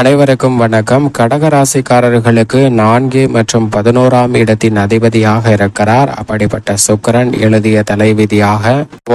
அனைவருக்கும் வணக்கம். கடகராசிக்காரர்களுக்கு நான்கு மற்றும் பதினோராம் இடத்தின் அதிபதியாக இருக்கிறார். அப்படிப்பட்ட சுக்கரன் எழுதிய தலைவிதியாக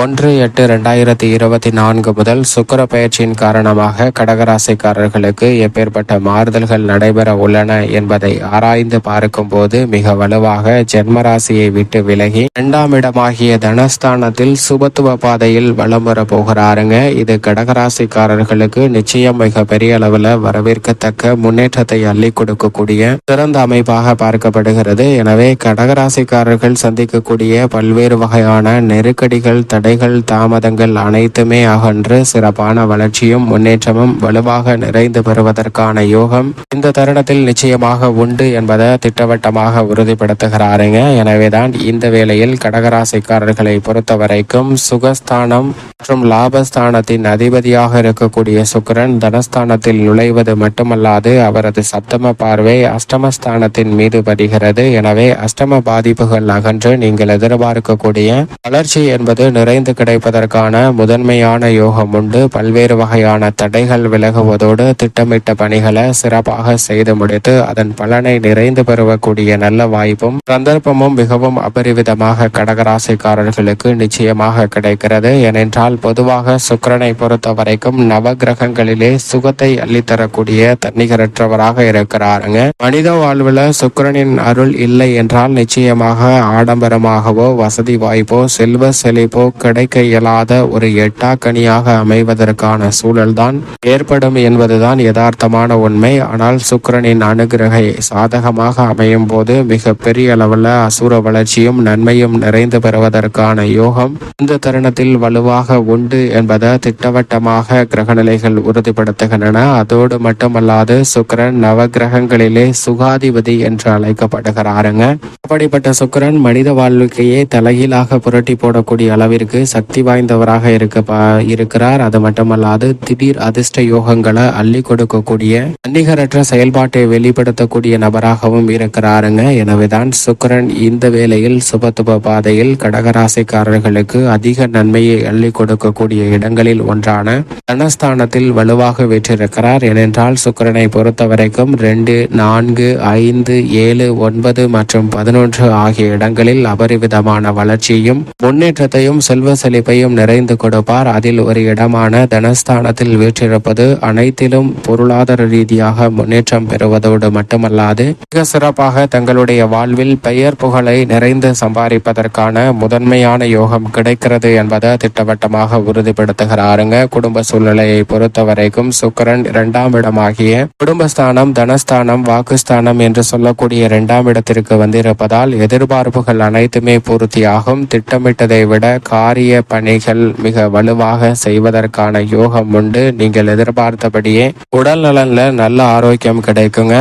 ஒன்று எட்டு இரண்டாயிரத்தி இருபத்தி நான்கு முதல் சுக்கர பயிற்சியின் காரணமாக கடகராசிக்காரர்களுக்கு எப்பேற்பட்ட மாறுதல்கள் நடைபெற உள்ளன என்பதை ஆராய்ந்து பார்க்கும் போது மிக வலுவாக ஜென்மராசியை விட்டு விலகி இரண்டாம் இடமாகிய தனஸ்தானத்தில் சுபத்துவ பாதையில் வலம் வர போகிறாருங்க. இது கடகராசிக்காரர்களுக்கு நிச்சயம் மிக பெரிய அளவில் வரவேற்கத்தக்க முன்னேற்றத்தை அள்ளி கொடுக்கக்கூடிய சிறந்த அமைப்பாக பார்க்கப்படுகிறது. எனவே கடகராசிக்காரர்கள் சந்திக்கக்கூடிய பல்வேறு வகையான நெருக்கடிகள் தடைகள் தாமதங்கள் அனைத்துமே அகன்று சிறப்பான வளர்ச்சியும் முன்னேற்றமும் வலுவாக நிறைந்து பெறுவதற்கான யோகம் இந்த தருணத்தில் நிச்சயமாக உண்டு என்பதை திட்டவட்டமாக உறுதிப்படுத்துகிறாருங்க. எனவேதான் இந்த வேளையில் கடகராசிக்காரர்களை பொறுத்த வரைக்கும் சுகஸ்தானம் மற்றும் லாபஸ்தானத்தின் அதிபதியாக இருக்கக்கூடிய சுக்கிரன் தனஸ்தானத்தில் நுழைவது மட்டுமல்லாது அவரது சப்தம பார்வை அஷ்டமஸ்தானத்தின் மீது படுகிறது எனவே அஷ்டம பாதிப்புகள் அகன்று நீங்கள் எதிர்பார்க்கக்கூடிய வளர்ச்சி என்பது நிறைந்து கிடைப்பதற்கான முதன்மையான யோகம் உண்டு. பல்வேறு வகையான தடைகள் விலகுவதோடு திட்டமிட்ட பணிகளை சிறப்பாக செய்து முடித்து அதன் பலனை நிறைந்து பெறக்கூடிய நல்ல வாய்ப்பும் சந்தர்ப்பமும் மிகவும் அபரிவிதமாக கடகராசிக்காரர்களுக்கு நிச்சயமாக கிடைக்கிறது. ஏனென்றால் பொதுவாக சுக்கரனை பொறுத்த வரைக்கும் நவகிரகங்களிலே சுகத்தை அள்ளித்தரக்கூடிய தன்னிகரற்றவராக இருக்கிறாருங்க. மனித வாழ்வுல சுக்கிரனின் அருள் இல்லை என்றால் நிச்சயமாக ஆடம்பரமாகவோ வசதி வாய்ப்போ செல்வ செழிப்போ கிடைக்க இயலாத ஒரு எட்டாக்கனியாக அமைவதற்கான சூழல்தான் ஏற்படும் என்பதுதான் யதார்த்தமான உண்மை. ஆனால் சுக்கிரனின் அனுகிரகை சாதகமாக அமையும் போது மிக பெரிய அளவில் அசுர வளர்ச்சியும் நன்மையும் நிறைந்து பெறுவதற்கான யோகம் இந்த தருணத்தில் வலுவாக உண்டு என்பதை திட்டவட்டமாக கிரகநிலைகள் உறுதிப்படுத்துகின்றன. அதோடு மட்டும் மட்டுமல்லாது சுக்கரன் நவகிரகங்களிலே சுகாதிபதி என்று அழைக்கப்படுகிறாருங்க. அப்படிப்பட்ட சுக்கிரன் மனித வாழ்க்கையே தலைகீழாக புரட்டி போடக்கூடிய அளவிற்கு சக்தி வாய்ந்தவராக இருக்க இருக்கிறார். அது மட்டுமல்லாது திடீர் அதிர்ஷ்ட யோகங்களை அள்ளி கொடுக்கக்கூடிய அன்னிகரற்ற செயல்பாட்டை வெளிப்படுத்தக்கூடிய நபராகவும் இருக்கிறாருங்க. எனவேதான் சுக்கிரன் இந்த வேளையில் சுபத்துப பாதையில் கடகராசிக்காரர்களுக்கு அதிக நன்மையை அள்ளி கொடுக்கக்கூடிய இடங்களில் ஒன்றான தனஸ்தானத்தில் வலுவாக வெற்றிருக்கிறார். ஏனென்றால் சுக்கிரனை பொறுத்த வரைக்கும் ரெண்டு நான்கு ஐந்து ஏழு ஒன்பது மற்றும் பதினொன்று ஆகிய இடங்களில் அபரிவிதமான வளர்ச்சியும் முன்னேற்றத்தையும் செல்வ செழிப்பையும் நிறைந்து கொடுப்பார். அதில் ஒரு இடமான தனஸ்தானத்தில் வீற்றிருப்பது அனைத்திலும் பொருளாதார ரீதியாக முன்னேற்றம் பெறுவதோடு மட்டுமல்லாது மிக சிறப்பாக தங்களுடைய வாழ்வில் பெயர் புகழை நிறைந்து சம்பாதிப்பதற்கான முதன்மையான யோகம் கிடைக்கிறது என்பதை திட்டவட்டமாக உறுதிப்படுத்துகிறாருங்க. குடும்ப சூழ்நிலையை பொறுத்த வரைக்கும் சுக்கிரன் இரண்டாம் ஸ்தானமாகிய குடும்பஸ்தானம் தனஸ்தானம் வாக்குஸ்தானம் என்று சொல்லக்கூடிய இரண்டாம் இடத்திற்கு வந்திருப்பதால் எதிர்பார்ப்புகள் அனைத்துமே பூர்த்தியாகும். திட்டமிட்டதை விட காரிய பணிகள் மிக வலுவாக செய்வதற்கான யோகம் உண்டு. நீங்கள் எதிர்பார்த்தபடியே உடல் நலன்ல நல்ல ஆரோக்கியம் கிடைக்குங்க.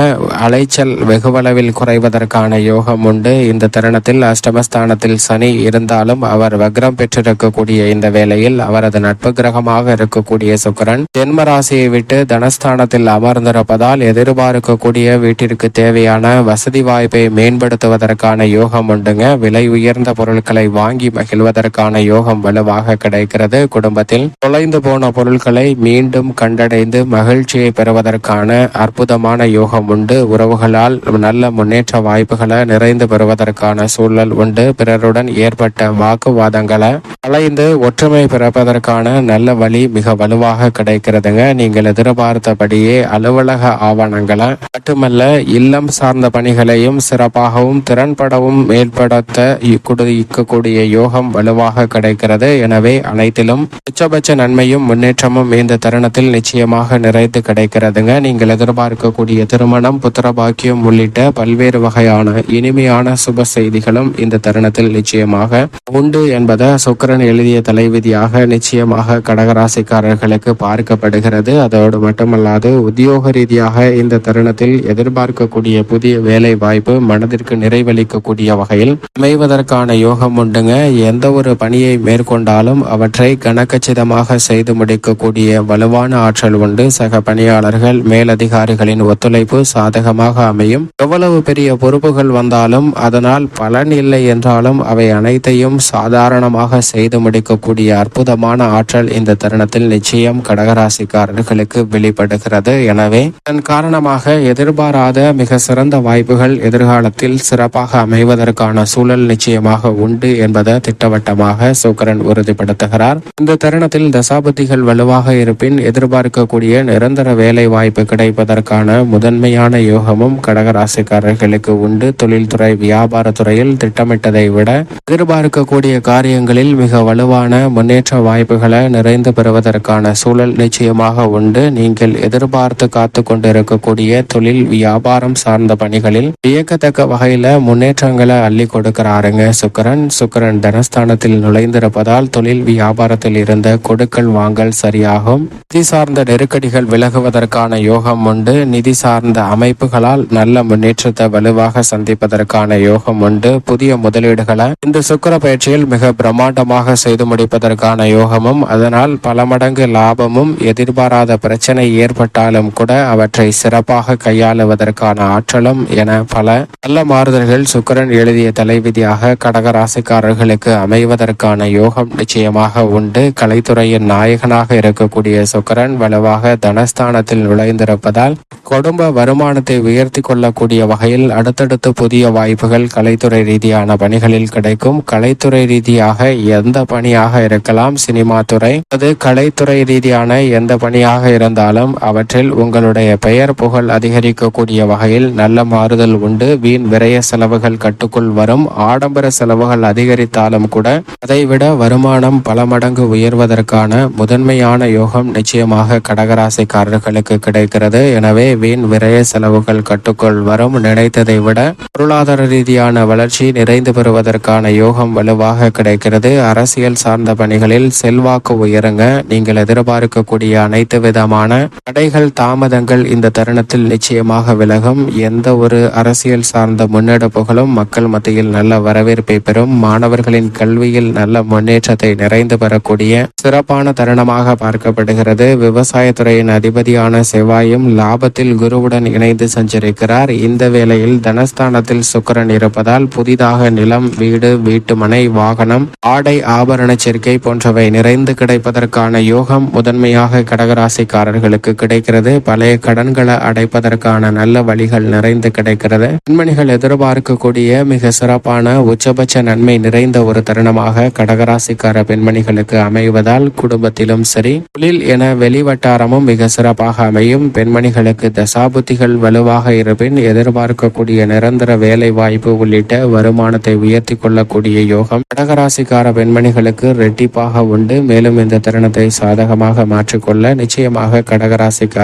அலைச்சல் வெகுவளவில் குறைவதற்கான யோகம் உண்டு. இந்த தருணத்தில் அஷ்டமஸ்தானத்தில் சனி இருந்தாலும் அவர் வக்ரம் பெற்றிருக்கக்கூடிய இந்த வேளையில் அவரது நட்பு கிரகமாக இருக்கக்கூடிய சுக்கிரன் ஜென்ம ராசியை விட்டு தனஸ்தானத்தில் அமர்ந்திருப்பதால் எதிர்பார்க்கக்கூடிய வீட்டிற்கு தேவையான வசதி வாய்ப்பை மேம்படுத்துவதற்கான யோகம் உண்டுங்க. விலை உயர்ந்த பொருட்களை வாங்கி மகிழ்வதற்கான யோகம் வலுவாக கிடைக்கிறது. குடும்பத்தில் தொலைந்து போன பொருட்களை மீண்டும் கண்டடைந்து மகிழ்ச்சியை பெறுவதற்கான அற்புதமான யோகம் உண்டு. உறவுகளால் நல்ல முன்னேற்ற வாய்ப்புகளை நிறைந்து பெறுவதற்கான சூழல் உண்டு. பிறருடன் ஏற்பட்ட வாக்குவாதங்களை கலைந்து ஒற்றுமை பிறப்பதற்கான நல்ல வழி மிக வலுவாக கிடைக்கிறதுங்க. நீங்கள் எதிர்பார்த்தபடியே அலுவலக ஆவணங்களை மட்டுமல்ல இல்லம் சார்ந்த பணிகளையும் சிறப்பாகவும் திறன்படவும் மேற்படுத்த இருக்கக்கூடிய யோகம் வலுவாக கிடைக்கிறது. எனவே அனைத்திலும் உச்சபட்ச நன்மையும் முன்னேற்றமும் இந்த தருணத்தில் நிச்சயமாக நிறைந்து கிடைக்கிறதுங்க. நீங்கள் எதிர்பார்க்கக்கூடிய திருமணம் புத்திர பாக்கியம் உள்ளிட்ட பல்வேறு வகையான இனிமையான சுப செய்திகளும் இந்த தருணத்தில் நிச்சயமாக உண்டு என்பதை சுக்கிரன் எழுதிய தலைவிதியாக நிச்சயமாக கடகராசிக்காரர்களுக்கு பார்க்கப்படுகிறது. அதோடு மட்டுமல்லாது உத்தியோக ரீதியாக இந்த தருணத்தில் எதிர்பார்க்கக்கூடிய புதிய வேலை வாய்ப்பு மனதிற்கு நிறைவளிக்கக்கூடிய வகையில் அமைவதற்கான யோகம் உண்டுங்க. எந்த ஒரு பணியை மேற்கொண்டாலும் அவற்றை கனக்கச்சிதமாக செய்து முடிக்கக்கூடிய வலுவான ஆற்றல் உண்டு. சக பணியாளர்கள் மேலதிகாரிகளின் ஒத்துழைப்பு சாதகமாக அமையும். எவ்வளவு பெரிய பொறுப்புகள் வந்தாலும் அதனால் பலன் இல்லை என்றாலும் அவை அனைத்தையும் சாதாரணமாக செய்து முடிக்கக்கூடிய அற்புதமான ஆற்றல் இந்த தருணத்தில் நிச்சயம் கடகராசிக்காரர்களுக்கு வெளிப்படுகிறது. எனவே இதன் காரணமாக எதிர்பாராத மிக சிறந்த வாய்ப்புகள் எதிர்காலத்தில் சிறப்பாக அமைவதற்கான சூழல் நிச்சயமாக உண்டு என்பதை திட்டவட்டமாக சுக்கரன் உறுதிப்படுத்துகிறார். இந்த தருணத்தில் தசாபதிகள் வலுவாக இருப்பின் எதிர்பார்க்கக்கூடிய நிரந்தர வேலை வாய்ப்பு கிடைப்பதற்கான முதன்மையான யோகமும் கடகராசிக்காரர்களுக்கு உண்டு. தொழில்துறை வியாபாரத்துறையில் திட்டமிட்டதை விட எதிர்பார்க்கக்கூடிய காரியங்களில் மிக வலுவான முன்னேற்ற வாய்ப்புகளை நிறைந்து பெறுவதற்கான சூழல் நிச்சயமாக உண்டு. நீங்கள் எதிர்பார்த்து காத்து கொண்டிருக்கக்கூடிய தொழில் வியாபாரம் சார்ந்த பணிகளில் வியக்கத்தக்க வகையில முன்னேற்றங்களை அள்ளி கொடுக்கிறாருங்க சுக்கரன். சுக்கரன் தனஸ்தானத்தில் நுழைந்திருப்பதால் தொழில் வியாபாரத்தில் இருந்த கொடுக்கல் வாங்கல் சரியாகும். நிதி சார்ந்த நெருக்கடிகள் விலகுவதற்கான யோகம் உண்டு. நிதி சார்ந்த அமைப்புகளால் நல்ல முன்னேற்றத்தை வலுவாக சந்திப்பதற்கான யோகம் உண்டு. புதிய முதலீடுகளை இந்த சுக்கர பயிற்சியில் மிக பிரம்மாண்டமாக செய்து முடிப்பதற்கான யோகமும் அதனால் பல மடங்கு லாபமும் எதிர்பாராத பிரச்சனை ஏற்பட்டால் இருந்தாலும் கூட அவற்றை சிறப்பாக கையாளுவதற்கான ஆற்றலும் என பல நல்ல மாறுதல்கள் சுக்கரன் எழுதிய தலைவிதியாக கடகராசிக்காரர்களுக்கு அமைவதற்கான யோகம் நிச்சயமாக உண்டு. கலைத்துறையின் நாயகனாக இருக்கக்கூடிய சுக்கரன் வலுவாக தனஸ்தானத்தில் நுழைந்திருப்பதால் குடும்ப வருமானத்தை உயர்த்தி கொள்ளக்கூடிய வகையில் அடுத்தடுத்து புதிய வாய்ப்புகள் கலைத்துறை ரீதியான பணிகளில் கிடைக்கும். கலைத்துறை ரீதியாக எந்த பணியாக இருக்கலாம் சினிமா துறை அது கலைத்துறை ரீதியான எந்த பணியாக இருந்தாலும் அவற்றில் உங்களுடைய பெயர் புகழ் அதிகரிக்கக்கூடிய வகையில் நல்ல மாறுதல் உண்டு. வீண் விரய செலவுகள் கட்டுக்குள் வரும். ஆடம்பர செலவுகள் அதிகரித்தாலும் கூட அதைவிட வருமானம் பல மடங்கு உயர்வதற்கான முதன்மையான யோகம் நிச்சயமாக கடகராசிக்காரர்களுக்கு கிடைக்கிறது. எனவே வீண் விரய செலவுகள் கட்டுக்குள் வரும் நினைத்ததை விட பொருளாதார ரீதியான வளர்ச்சி நிறைந்து பெறுவதற்கான யோகம் வலுவாக கிடைக்கிறது. அரசியல் சார்ந்த பணிகளில் செல்வாக்கு உயருங்க. நீங்கள் எதிர்பார்க்கக்கூடிய அனைத்து விதமான தடைகள் தாமதங்கள் இந்த தருணத்தில் நிச்சயமாக விலகும். எந்த ஒரு அரசியல் சார்ந்த முன்னெடுப்புகளும் மக்கள் மத்தியில் நல்ல வரவேற்பை பெறும். மாணவர்களின் கல்வியில் நல்ல முன்னேற்றத்தை நிறைந்து பெறக்கூடிய சிறப்பான தருணமாக பார்க்கப்படுகிறது. விவசாயத்துறையின் அதிபதியான செவ்வாயும் லாபத்தில் குருவுடன் இணைந்து சஞ்சரிக்கிறார். இந்த வேளையில் தனஸ்தானத்தில் சுக்கரன் இருப்பதால் புதிதாக நிலம் வீடு வீட்டுமனை வாகனம் ஆடை ஆபரண சேர்க்கை போன்றவை நிறைந்து கிடைப்பதற்கான யோகம் முதன்மையாக கடகராசிக்காரர்களுக்கு கிடைக்கிறது. பழைய கடன்களை அடைப்பதற்கான நல்ல வழிகள் நிறைந்து கிடைக்கிறது. பெண்மணிகள் எதிர்பார்க்கக்கூடிய மிக சிறப்பான உச்சபட்ச நன்மை நிறைந்த ஒரு தருணமாக கடகராசிக்கார பெண்மணிகளுக்கு அமைவதால் குடும்பத்திலும் சரி தொழில் என வெளிவட்டாரமும் மிக சிறப்பாக அமையும். பெண்மணிகளுக்கு தசாபுத்திகள் வலுவாக இருப்பின் எதிர்பார்க்கக்கூடிய நிரந்தர வேலை வாய்ப்பு உள்ளிட்ட வருமானத்தை உயர்த்தி கொள்ளக்கூடிய யோகம் கடகராசிக்கார பெண்மணிகளுக்கு ரெட்டிப்பாக உண்டு. மேலும் இந்த தருணத்தை சாதகமாக மாற்றிக்கொள்ள நிச்சயமாக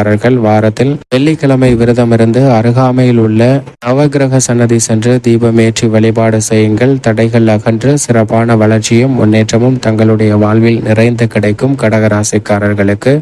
கடகராசிக்காரர்கள் வாரத்தில் வெள்ளிக்கிழமை விரதமிருந்து அருகாமையில் உள்ள நவகிரக சன்னதி சென்று தீபமேற்றி வழிபாடு செய்யுங்கள். தடைகள் அகன்று சிறப்பான வளர்ச்சியும் முன்னேற்றமும் தங்களுடைய வாழ்வில் நிறைந்து கிடைக்கும் கடகராசிக்காரர்களுக்கு.